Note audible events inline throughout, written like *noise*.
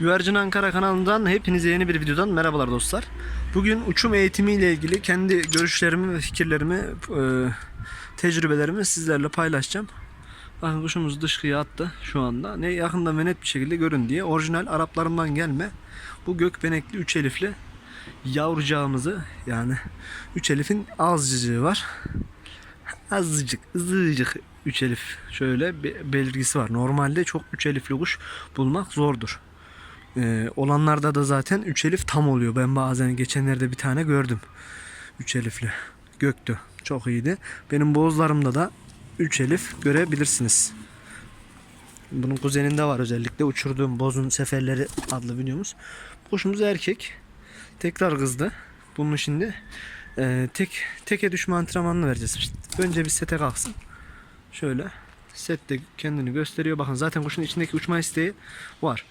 Güvercin Ankara kanalından hepinize yeni bir videodan merhabalar dostlar. Bugün uçum eğitimi ile ilgili kendi görüşlerimi ve fikirlerimi, e, tecrübelerimi sizlerle paylaşacağım. Bakın kuşumuz dışkıya attı şu anda. Ne yakında ve net bir şekilde görün diye. Orijinal Araplarımdan gelme. Bu gökbenekli üç elifli yavrucağımızı yani üç elifin azıcığı var. Azıcık, ızıcık üç elif şöyle bir belirgisi var. Normalde çok üç elifli kuş bulmak zordur. Ee, olanlarda da zaten 3 elif tam oluyor. Ben bazen geçenlerde bir tane gördüm. 3 elifli. Göktü. Çok iyiydi. Benim bozlarımda da 3 elif görebilirsiniz. Bunun kuzeninde var özellikle uçurduğum bozun seferleri adlı videomuz. Kuşumuz erkek. Tekrar kızdı. Bunun şimdi e, tek teke düşme antrenmanını vereceğiz. İşte önce bir sete kalksın. Şöyle sette kendini gösteriyor. Bakın zaten kuşun içindeki uçma isteği var.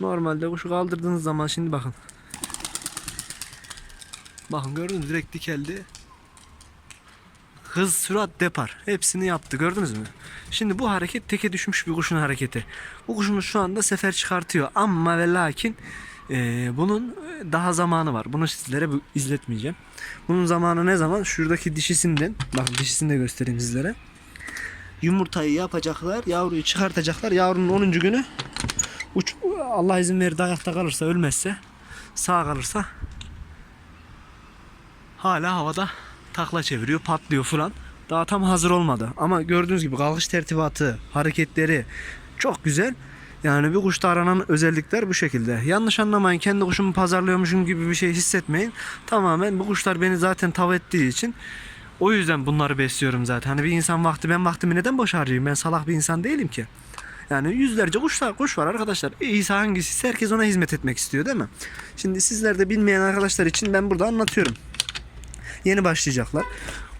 Normalde kuşu kaldırdığınız zaman şimdi bakın. Bakın gördünüz direkt dikeldi. Hız, sürat, depar hepsini yaptı gördünüz mü? Şimdi bu hareket teke düşmüş bir kuşun hareketi. Bu kuşumuz şu anda sefer çıkartıyor ama ve lakin e, bunun daha zamanı var. Bunu sizlere izletmeyeceğim. Bunun zamanı ne zaman? Şuradaki dişisinden, bakın dişisini de göstereyim sizlere. Yumurtayı yapacaklar, yavruyu çıkartacaklar. Yavrunun 10. günü uç Allah izin verir de ayakta kalırsa ölmezse sağ kalırsa hala havada takla çeviriyor patlıyor falan daha tam hazır olmadı ama gördüğünüz gibi kalkış tertibatı hareketleri çok güzel yani bir kuşta aranan özellikler bu şekilde. Yanlış anlamayın kendi kuşumu pazarlıyormuşum gibi bir şey hissetmeyin. Tamamen bu kuşlar beni zaten tav ettiği için o yüzden bunları besliyorum zaten. Hani bir insan vakti ben vaktimi neden boş harcayayım? Ben salak bir insan değilim ki. Yani yüzlerce kuşlar, kuş var arkadaşlar. E, İsa hangisi? Herkes ona hizmet etmek istiyor değil mi? Şimdi sizler de bilmeyen arkadaşlar için ben burada anlatıyorum. Yeni başlayacaklar.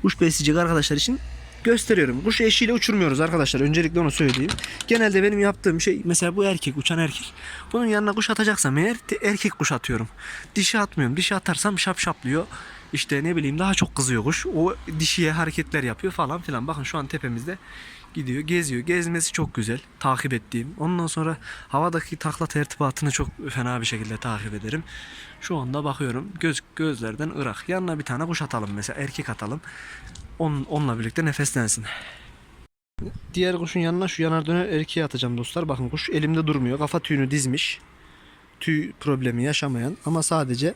Kuş besleyecek arkadaşlar için gösteriyorum. Kuş eşiyle uçurmuyoruz arkadaşlar. Öncelikle onu söyleyeyim. Genelde benim yaptığım şey mesela bu erkek uçan erkek. Bunun yanına kuş atacaksam eğer erkek kuş atıyorum. Dişi atmıyorum. Dişi atarsam şap şaplıyor. İşte ne bileyim daha çok kızıyor kuş. O dişiye hareketler yapıyor falan filan. Bakın şu an tepemizde gidiyor, geziyor. Gezmesi çok güzel. Takip ettiğim. Ondan sonra havadaki takla tertibatını çok fena bir şekilde takip ederim. Şu anda bakıyorum göz gözlerden ırak. Yanına bir tane kuş atalım mesela erkek atalım. On, onunla birlikte nefeslensin. Diğer kuşun yanına şu yanar döner erkeği atacağım dostlar. Bakın kuş elimde durmuyor. Kafa tüyünü dizmiş. Tüy problemi yaşamayan ama sadece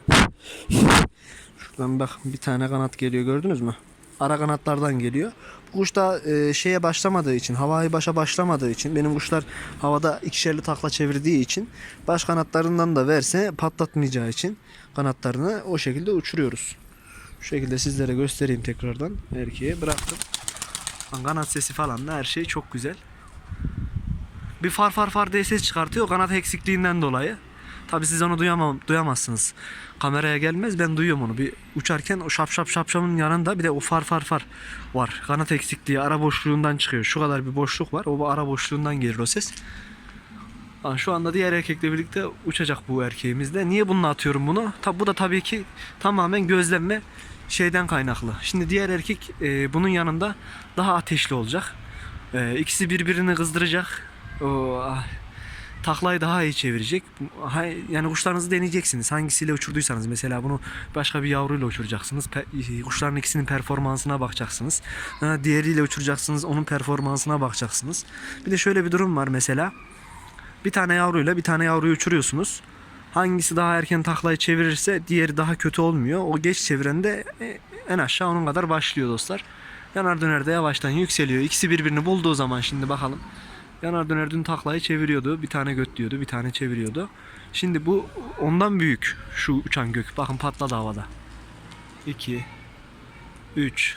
şuradan bak bir tane kanat geliyor gördünüz mü? Ara kanatlardan geliyor. Bu kuş da e, şeye başlamadığı için, havayı başa başlamadığı için, benim kuşlar havada ikişerli takla çevirdiği için baş kanatlarından da verse patlatmayacağı için kanatlarını o şekilde uçuruyoruz. Şu şekilde sizlere göstereyim tekrardan. Erkeğe bıraktım. Kanat sesi falan da her şey çok güzel. Bir far far far diye ses çıkartıyor kanat eksikliğinden dolayı. Tabi siz onu duyamam, duyamazsınız. Kameraya gelmez ben duyuyorum onu. Bir uçarken o şap şap şap şapın yanında bir de o far far far var. Kanat eksikliği ara boşluğundan çıkıyor. Şu kadar bir boşluk var. O ara boşluğundan gelir o ses. Ha, şu anda diğer erkekle birlikte uçacak bu erkeğimiz de. Niye bununla atıyorum bunu? Tabi bu da tabii ki tamamen gözlenme şeyden kaynaklı. Şimdi diğer erkek e, bunun yanında daha ateşli olacak. E, ikisi birbirini kızdıracak. O, ah, taklayı daha iyi çevirecek. Yani kuşlarınızı deneyeceksiniz. Hangisiyle uçurduysanız mesela bunu başka bir yavruyla uçuracaksınız. Pe- kuşların ikisinin performansına bakacaksınız. Diğeriyle uçuracaksınız. Onun performansına bakacaksınız. Bir de şöyle bir durum var mesela. Bir tane yavruyla bir tane yavruyu uçuruyorsunuz. Hangisi daha erken taklayı çevirirse diğeri daha kötü olmuyor. O geç çeviren de e, en aşağı onun kadar başlıyor dostlar. Yanar döner de yavaştan yükseliyor. İkisi birbirini bulduğu zaman şimdi bakalım. Yanar döner dün taklayı çeviriyordu. Bir tane göt diyordu, bir tane çeviriyordu. Şimdi bu ondan büyük şu uçan gök. Bakın patladı havada. 2 3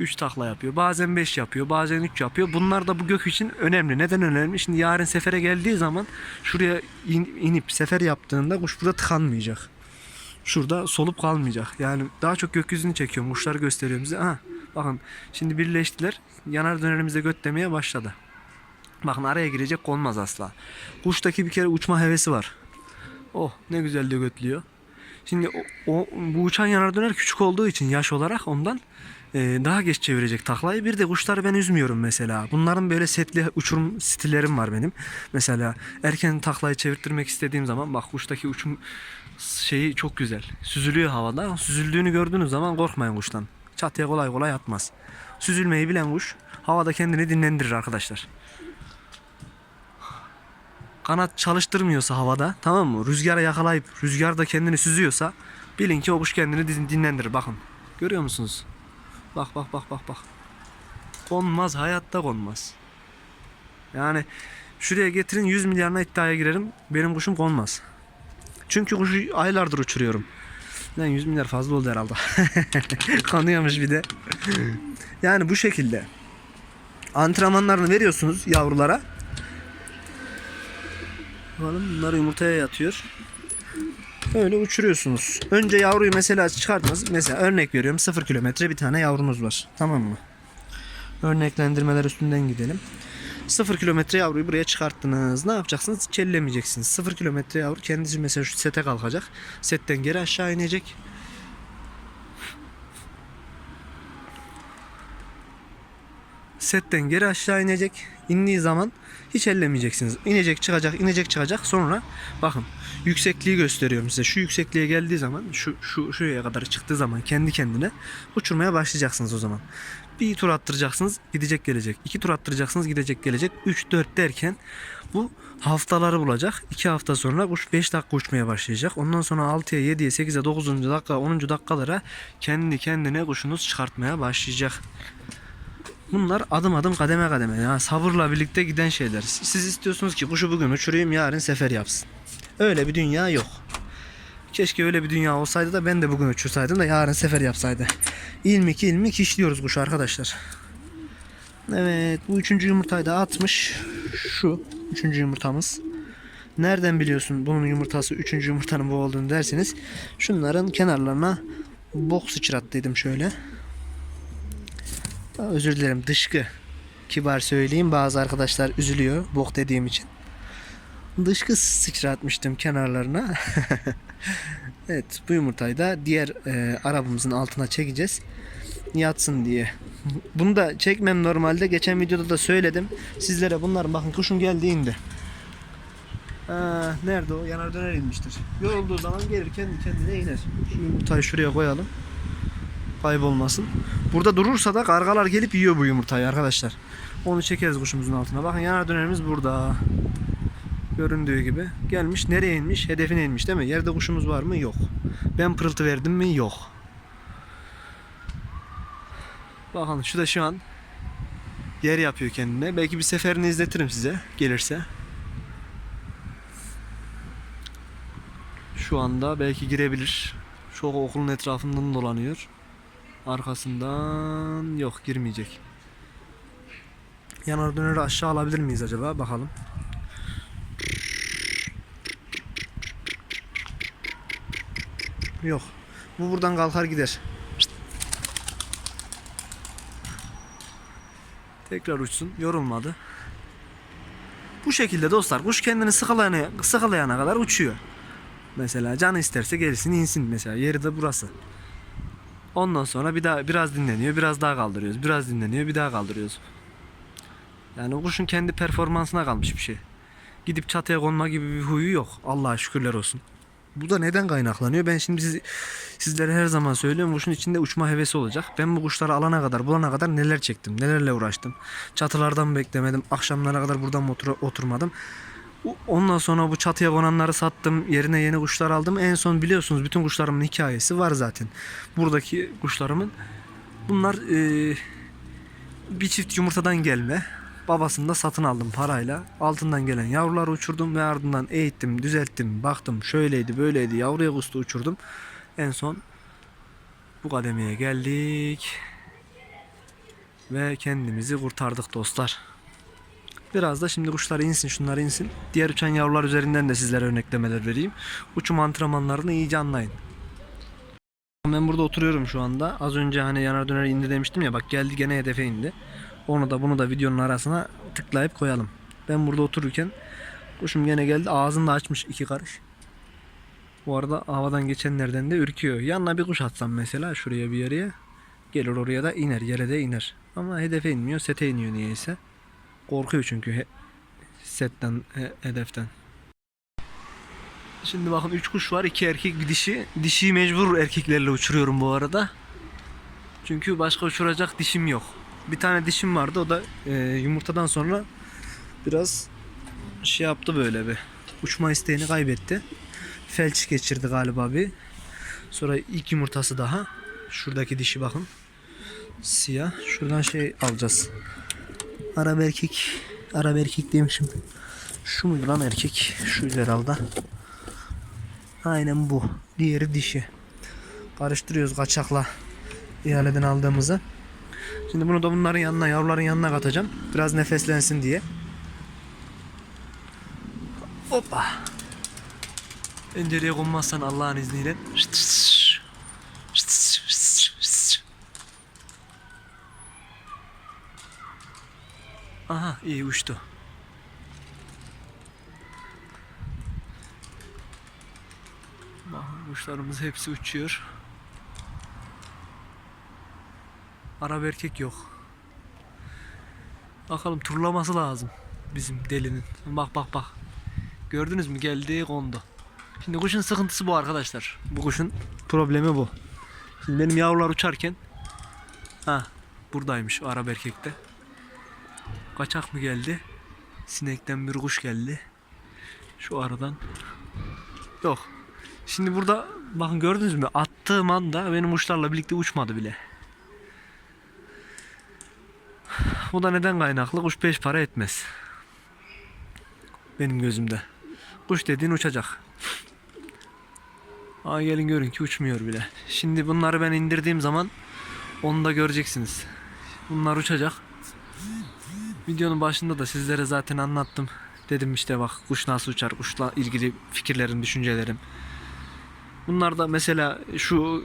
3 takla yapıyor. Bazen 5 yapıyor. Bazen 3 yapıyor. Bunlar da bu gök için önemli. Neden önemli? Şimdi yarın sefere geldiği zaman şuraya in- inip sefer yaptığında kuş burada tıkanmayacak. Şurada solup kalmayacak. Yani daha çok gökyüzünü çekiyorum. Kuşları gösteriyorum size. Aha, bakın şimdi birleştiler. Yanar dönerimize göt demeye başladı. Bakın araya girecek olmaz asla. Kuştaki bir kere uçma hevesi var. Oh ne güzel de götlüyor. Şimdi o, o- bu uçan yanar döner küçük olduğu için yaş olarak ondan e, daha geç çevirecek taklayı. Bir de kuşları ben üzmüyorum mesela. Bunların böyle setli uçurum stillerim var benim. Mesela erken taklayı çevirttirmek istediğim zaman bak kuştaki uçum şeyi çok güzel. Süzülüyor havada. Süzüldüğünü gördüğünüz zaman korkmayın kuştan. Çatıya kolay kolay atmaz. Süzülmeyi bilen kuş havada kendini dinlendirir arkadaşlar. Kanat çalıştırmıyorsa havada tamam mı? Rüzgara yakalayıp rüzgar da kendini süzüyorsa bilin ki o kuş kendini din- dinlendirir. Bakın. Görüyor musunuz? Bak bak bak bak bak. Konmaz hayatta konmaz. Yani şuraya getirin 100 milyarına iddiaya girerim. Benim kuşum konmaz. Çünkü kuşu aylardır uçuruyorum. Lan 100 milyar fazla oldu herhalde. *laughs* Kanıyormuş bir de. yani bu şekilde. Antrenmanlarını veriyorsunuz yavrulara. Bakalım bunlar yumurtaya yatıyor. Öyle uçuruyorsunuz. Önce yavruyu mesela çıkartınız. Mesela örnek veriyorum 0 kilometre bir tane yavrunuz var. Tamam mı? Örneklendirmeler üstünden gidelim. 0 kilometre yavruyu buraya çıkarttınız. Ne yapacaksınız? Hiç ellemeyeceksiniz. 0 kilometre yavru kendisi mesela şu sete kalkacak. Setten geri aşağı inecek. Setten geri aşağı inecek. İndiği zaman hiç ellemeyeceksiniz. İnecek çıkacak inecek çıkacak sonra bakın yüksekliği gösteriyorum size. Şu yüksekliğe geldiği zaman şu, şu şuraya kadar çıktığı zaman kendi kendine uçurmaya başlayacaksınız o zaman. Bir tur attıracaksınız gidecek gelecek. İki tur attıracaksınız gidecek gelecek. 3 4 derken bu haftaları bulacak. 2 hafta sonra kuş 5 dakika uçmaya başlayacak. Ondan sonra 6'ya 7'ye 8'e 9. dakika 10. dakikalara kendi kendine kuşunuz çıkartmaya başlayacak. Bunlar adım adım kademe kademe ya sabırla birlikte giden şeyler. Siz istiyorsunuz ki kuşu bugün uçurayım yarın sefer yapsın. Öyle bir dünya yok. Keşke öyle bir dünya olsaydı da ben de bugün uçursaydım da yarın sefer yapsaydı. İlmik ilmik işliyoruz kuşu arkadaşlar. Evet bu üçüncü yumurtayı da atmış. Şu üçüncü yumurtamız. Nereden biliyorsun bunun yumurtası üçüncü yumurtanın bu olduğunu derseniz şunların kenarlarına bok sıçrattıydım şöyle. Özür dilerim dışkı. Kibar söyleyeyim bazı arkadaşlar üzülüyor bok dediğim için. Dışkı sıçratmıştım kenarlarına. *laughs* evet bu yumurtayı da diğer e, arabamızın altına çekeceğiz. Yatsın diye. *laughs* Bunu da çekmem normalde. Geçen videoda da söyledim. Sizlere bunların bakın kuşun geldiğinde. Aa, nerede o? Yanar döner inmiştir. Yorulduğu zaman gelir kendi kendine iner. Şu yumurtayı şuraya koyalım kaybolmasın. Burada durursa da kargalar gelip yiyor bu yumurtayı arkadaşlar. Onu çekeriz kuşumuzun altına. Bakın yanar dönerimiz burada. Göründüğü gibi. Gelmiş nereye inmiş? Hedefine inmiş değil mi? Yerde kuşumuz var mı? Yok. Ben pırıltı verdim mi? Yok. Bakın şu da şu an yer yapıyor kendine. Belki bir seferini izletirim size gelirse. Şu anda belki girebilir. Şu okulun etrafından dolanıyor. Arkasından yok girmeyecek. Yanar döneri aşağı alabilir miyiz acaba? Bakalım. Yok. Bu buradan kalkar gider. Tekrar uçsun. Yorulmadı. Bu şekilde dostlar kuş kendini sıkılayana, sıkılayana kadar uçuyor. Mesela canı isterse gerisini insin mesela. Yeri de burası. Ondan sonra bir daha biraz dinleniyor, biraz daha kaldırıyoruz. Biraz dinleniyor, bir daha kaldırıyoruz. Yani kuşun kendi performansına kalmış bir şey. Gidip çatıya konma gibi bir huyu yok. Allah'a şükürler olsun. Bu da neden kaynaklanıyor? Ben şimdi siz, sizlere her zaman söylüyorum. Kuşun içinde uçma hevesi olacak. Ben bu kuşları alana kadar, bulana kadar neler çektim, nelerle uğraştım. Çatılardan beklemedim. Akşamlara kadar buradan otur oturmadım. Ondan sonra bu çatıya konanları sattım. Yerine yeni kuşlar aldım. En son biliyorsunuz bütün kuşlarımın hikayesi var zaten. Buradaki kuşlarımın bunlar eee, bir çift yumurtadan gelme. Babasını da satın aldım parayla. Altından gelen yavruları uçurdum ve ardından eğittim, düzelttim, baktım şöyleydi, böyleydi. Yavruya kustu uçurdum. En son bu kademeye geldik. Ve kendimizi kurtardık dostlar. Biraz da şimdi kuşlar insin şunlar insin. Diğer uçan yavrular üzerinden de sizlere örneklemeler vereyim. Uçum antrenmanlarını iyice anlayın. Ben burada oturuyorum şu anda. Az önce hani yanar döner indi demiştim ya bak geldi gene hedefe indi. Onu da bunu da videonun arasına tıklayıp koyalım. Ben burada otururken kuşum gene geldi ağzını da açmış iki karış. Bu arada havadan geçenlerden de ürküyor. Yanına bir kuş atsam mesela şuraya bir yere Gelir oraya da iner. Yere de iner. Ama hedefe inmiyor. Sete iniyor niyeyse. Korkuyor çünkü setten, he- hedeften. Şimdi bakın 3 kuş var. 2 erkek bir dişi. Dişiyi mecbur erkeklerle uçuruyorum bu arada. Çünkü başka uçuracak dişim yok. Bir tane dişim vardı. O da e, yumurtadan sonra biraz şey yaptı böyle bir. Uçma isteğini kaybetti. Felç geçirdi galiba bir. Sonra ilk yumurtası daha. Şuradaki dişi bakın. Siyah. Şuradan şey alacağız. Arap erkek. Arap erkek demişim. Şu muydu lan erkek? Şu herhalde. Aynen bu. Diğeri dişi. Karıştırıyoruz kaçakla ihaleden aldığımızı. Şimdi bunu da bunların yanına, yavruların yanına katacağım. Biraz nefeslensin diye. Hoppa. Pencereye konmazsan Allah'ın izniyle. Aha iyi uçtu. Bakın kuşlarımız hepsi uçuyor. Arap erkek yok. Bakalım turlaması lazım bizim delinin. Bak bak bak. Gördünüz mü geldi kondu. Şimdi kuşun sıkıntısı bu arkadaşlar. Bu kuşun problemi bu. Şimdi benim yavrular uçarken ha buradaymış o Arap erkekte. Kaçak mı geldi? Sinekten bir kuş geldi. Şu aradan. Yok. Şimdi burada bakın gördünüz mü? Attığım anda benim kuşlarla birlikte uçmadı bile. Bu da neden kaynaklı? Kuş beş para etmez. Benim gözümde. Kuş dediğin uçacak. Aa gelin görün ki uçmuyor bile. Şimdi bunları ben indirdiğim zaman onu da göreceksiniz. Bunlar uçacak. Videonun başında da sizlere zaten anlattım. Dedim işte bak kuş nasıl uçar, kuşla ilgili fikirlerim, düşüncelerim. Bunlar da mesela şu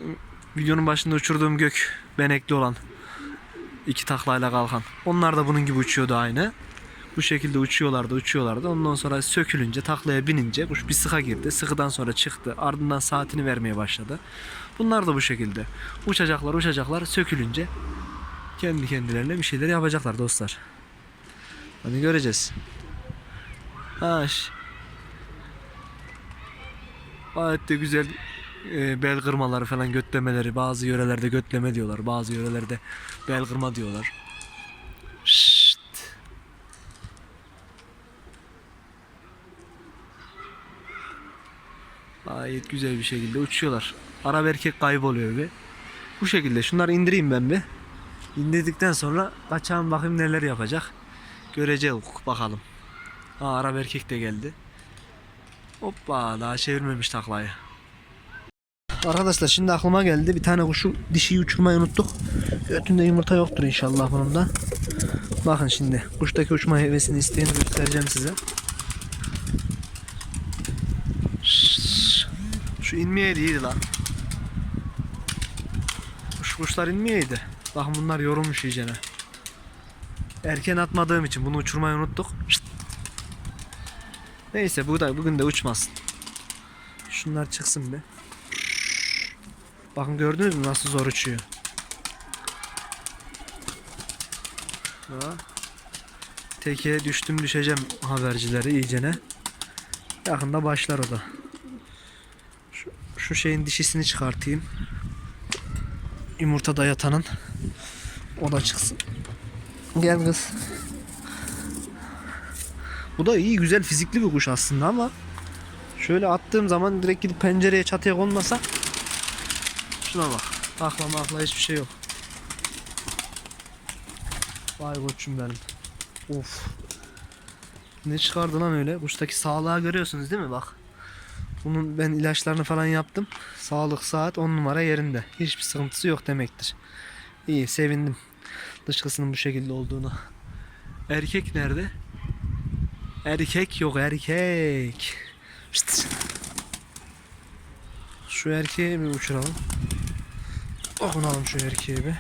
videonun başında uçurduğum gök benekli olan iki taklayla kalkan. Onlar da bunun gibi uçuyordu aynı. Bu şekilde uçuyorlardı, uçuyorlardı. Ondan sonra sökülünce, taklaya binince kuş bir sıka girdi. Sıkıdan sonra çıktı. Ardından saatini vermeye başladı. Bunlar da bu şekilde. Uçacaklar, uçacaklar. Sökülünce kendi kendilerine bir şeyler yapacaklar dostlar. Hadi göreceğiz. Ha, ş- Gayet de güzel e, bel kırmaları falan götlemeleri. Bazı yörelerde götleme diyorlar. Bazı yörelerde bel kırma diyorlar. Şşt. Gayet güzel bir şekilde uçuyorlar. Arap erkek kayboluyor bir. Bu şekilde. Şunları indireyim ben bir. İndirdikten sonra kaçağım bakayım neler yapacak. Göreceğiz bakalım. Aa, Arap erkek de geldi. Hoppa daha çevirmemiş taklayı. Arkadaşlar şimdi aklıma geldi. Bir tane kuşu dişiyi uçurmayı unuttuk. Götünde yumurta yoktur inşallah bunun da. Bakın şimdi kuştaki uçma hevesini isteyeni göstereceğim size. Şu inmeye değildi lan. Kuş kuşlar inmeyeydi. Bakın bunlar yorulmuş iyicene. Erken atmadığım için bunu uçurmayı unuttuk. Neyse bu da bugün de uçmasın. Şunlar çıksın be. Bakın gördünüz mü nasıl zor uçuyor. Ha. Teke düştüm düşeceğim habercileri iyicene. Yakında başlar o da. Şu, şu şeyin dişisini çıkartayım. Yumurtada yatanın. O da çıksın. Gel kız. Bu da iyi güzel fizikli bir kuş aslında ama şöyle attığım zaman direkt gidip pencereye çatıya konmasa şuna bak. Takla makla hiçbir şey yok. Vay koçum benim. Of. Ne çıkardı lan öyle? Kuştaki sağlığa görüyorsunuz değil mi bak. Bunun ben ilaçlarını falan yaptım. Sağlık saat 10 numara yerinde. Hiçbir sıkıntısı yok demektir. İyi sevindim. Dışkısının bu şekilde olduğuna. Erkek nerede? Erkek yok erkek. Şşt. Şu erkeği bir uçuralım. Dokunalım şu erkeğe bir.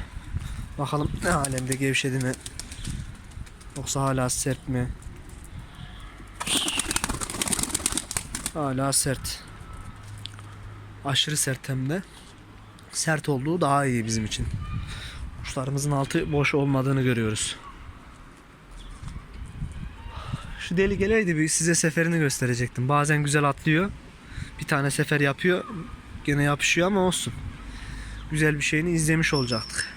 Bakalım ne alemde gevşedi mi? Yoksa hala sert mi? Hala sert. Aşırı sert hem de. Sert olduğu daha iyi bizim için. Kuşlarımızın altı boş olmadığını görüyoruz. Şu deli geleydi bir size seferini gösterecektim. Bazen güzel atlıyor. Bir tane sefer yapıyor. Gene yapışıyor ama olsun. Güzel bir şeyini izlemiş olacaktık.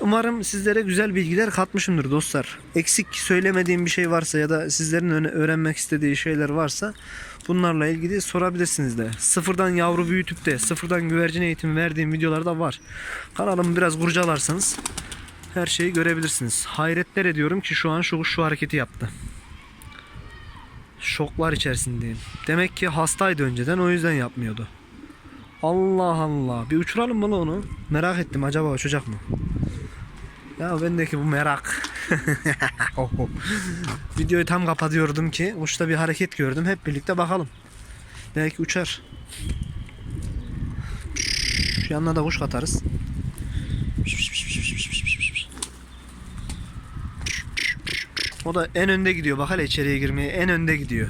Umarım sizlere güzel bilgiler katmışımdır dostlar. Eksik söylemediğim bir şey varsa ya da sizlerin öğrenmek istediği şeyler varsa bunlarla ilgili sorabilirsiniz de. Sıfırdan yavru büyütüp de sıfırdan güvercin eğitimi verdiğim videolar da var. Kanalımı biraz kurcalarsanız her şeyi görebilirsiniz. Hayretler ediyorum ki şu an şu şu hareketi yaptı. Şoklar içerisindeyim. Demek ki hastaydı önceden o yüzden yapmıyordu. Allah Allah. Bir uçuralım mı onu? Merak ettim acaba uçacak mı? Ya bendeki bu merak. *laughs* Videoyu tam kapatıyordum ki uçta bir hareket gördüm. Hep birlikte bakalım. Belki uçar. Yanına da kuş katarız. O da en önde gidiyor. Bak hele içeriye girmeye en önde gidiyor.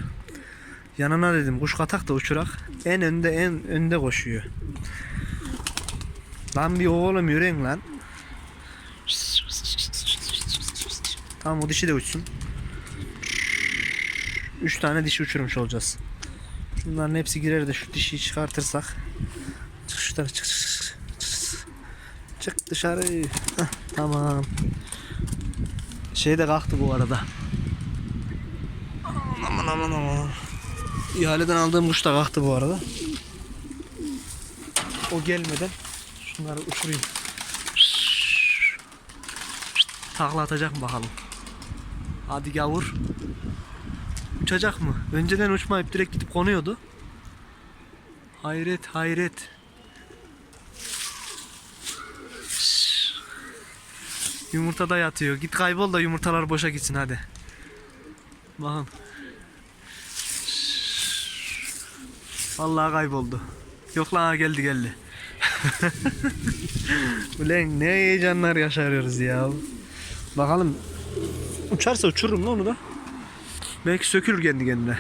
Yanına dedim kuş katak da uçurak. En önde en önde koşuyor. Lan bir oğlum yürüyün lan. Tamam o dişi de uçsun. Üç tane dişi uçurmuş olacağız. Şunların hepsi girer de şu dişiyi çıkartırsak. Çık şu tarafa çık çık. çık. Çık dışarı. Heh, tamam. Şey de kalktı bu arada. Aman aman aman. İhaleden aldığım kuş da kalktı bu arada. O gelmeden şunları uçurayım. Takla atacak mı bakalım. Hadi gavur. Uçacak mı? Önceden uçmayıp direkt gidip konuyordu. Hayret hayret. Yumurtada yatıyor. Git kaybol da yumurtalar boşa gitsin hadi. Bakın. Vallahi kayboldu. Yok lan geldi geldi. *laughs* Ulan ne heyecanlar yaşarıyoruz ya. Bakalım uçarsa uçururum lan onu da. Belki sökülür kendi kendine.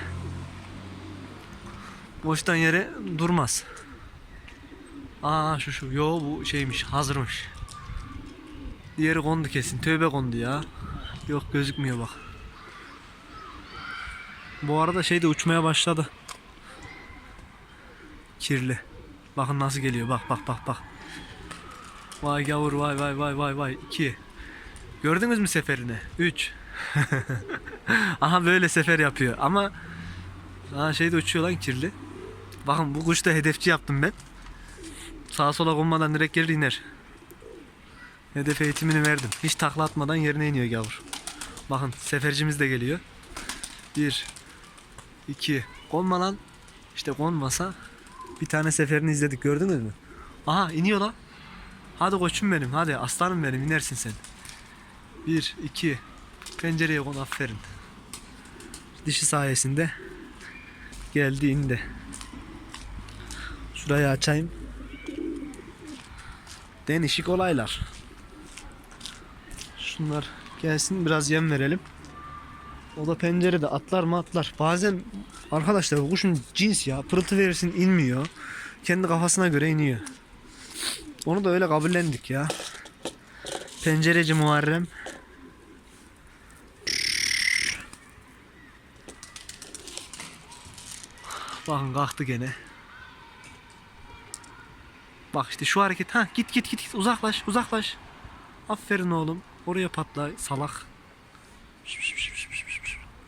Boştan yere durmaz. Aa şu şu. Yo bu şeymiş hazırmış. Diğeri kondu kesin. Tövbe kondu ya. Yok gözükmüyor bak. Bu arada şey de uçmaya başladı. Kirli. Bakın nasıl geliyor. Bak bak bak bak. Vay gavur vay vay vay vay vay. 2. Gördünüz mü seferini? 3. *laughs* Aha böyle sefer yapıyor ama Aa şey de uçuyor lan kirli. Bakın bu kuş da hedefçi yaptım ben. Sağa sola konmadan direkt gelir iner. Hedef eğitimini verdim. Hiç takla atmadan yerine iniyor gavur. Bakın sefercimiz de geliyor. 1 2 Konma lan. İşte konmasa bir tane seferini izledik gördünüz mü? Aha iniyor lan. Hadi koçum benim hadi aslanım benim inersin sen. 1 2 Pencereye kon aferin. Dişi sayesinde geldi indi. Şurayı açayım. Denişik olaylar. Şunlar gelsin biraz yem verelim. O da pencerede atlar mı atlar. Bazen arkadaşlar bu kuşun cins ya pırıltı verirsin inmiyor. Kendi kafasına göre iniyor. Onu da öyle kabullendik ya. Pencereci Muharrem. Bakın kalktı gene. Bak işte şu hareket. Ha git git git git uzaklaş uzaklaş. Aferin oğlum. Oraya patla salak.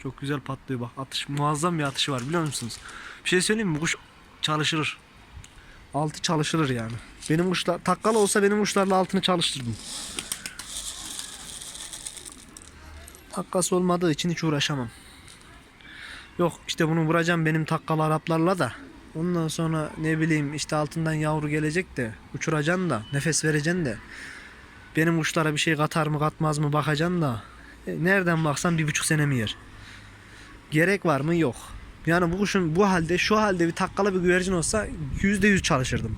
Çok güzel patlıyor bak. Atış muazzam bir atışı var biliyor musunuz? Bir şey söyleyeyim mi? Bu kuş çalıştırır. Altı çalıştırır yani. Benim kuşlar takkalı olsa benim kuşlarla altını çalıştırdım. Takkası olmadığı için hiç uğraşamam. Yok işte bunu vuracağım benim takkalı Araplarla da. Ondan sonra ne bileyim işte altından yavru gelecek de uçuracaksın da nefes vereceksin de. Benim uçlara bir şey katar mı katmaz mı bakacaksın da. E, nereden baksan bir buçuk senemi yer. Gerek var mı? Yok. Yani bu kuşun bu halde şu halde bir takkalı bir güvercin olsa yüzde yüz çalışırdım.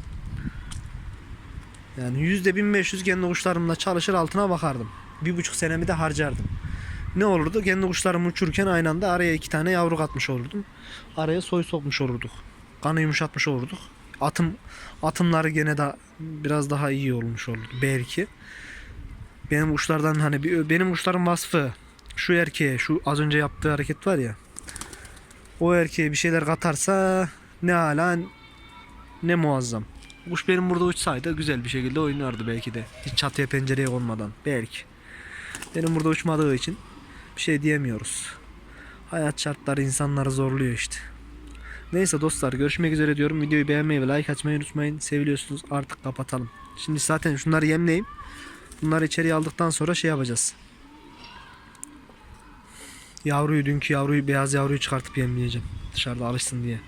Yani yüzde 1500 kendi kuşlarımla çalışır altına bakardım. Bir buçuk senemi de harcardım. Ne olurdu? Kendi kuşlarımı uçururken aynı anda araya iki tane yavru katmış olurdum. Araya soy sokmuş olurduk. Kanı yumuşatmış olurduk. Atım atımları gene de biraz daha iyi olmuş olurdu belki. benim kuşlardan hani bir, benim kuşların vasfı şu erkeğe şu az önce yaptığı hareket var ya o erkeğe bir şeyler katarsa ne ala ne muazzam. Kuş benim burada uçsaydı güzel bir şekilde oynardı belki de. Hiç çatıya pencereye konmadan. Belki. Benim burada uçmadığı için bir şey diyemiyoruz. Hayat şartları insanları zorluyor işte. Neyse dostlar görüşmek üzere diyorum. Videoyu beğenmeyi ve like açmayı unutmayın. Seviliyorsunuz artık kapatalım. Şimdi zaten şunları yemleyeyim. Bunları içeriye aldıktan sonra şey yapacağız. Yavruyu dünkü yavruyu beyaz yavruyu çıkartıp yemleyeceğim. Dışarıda alışsın diye.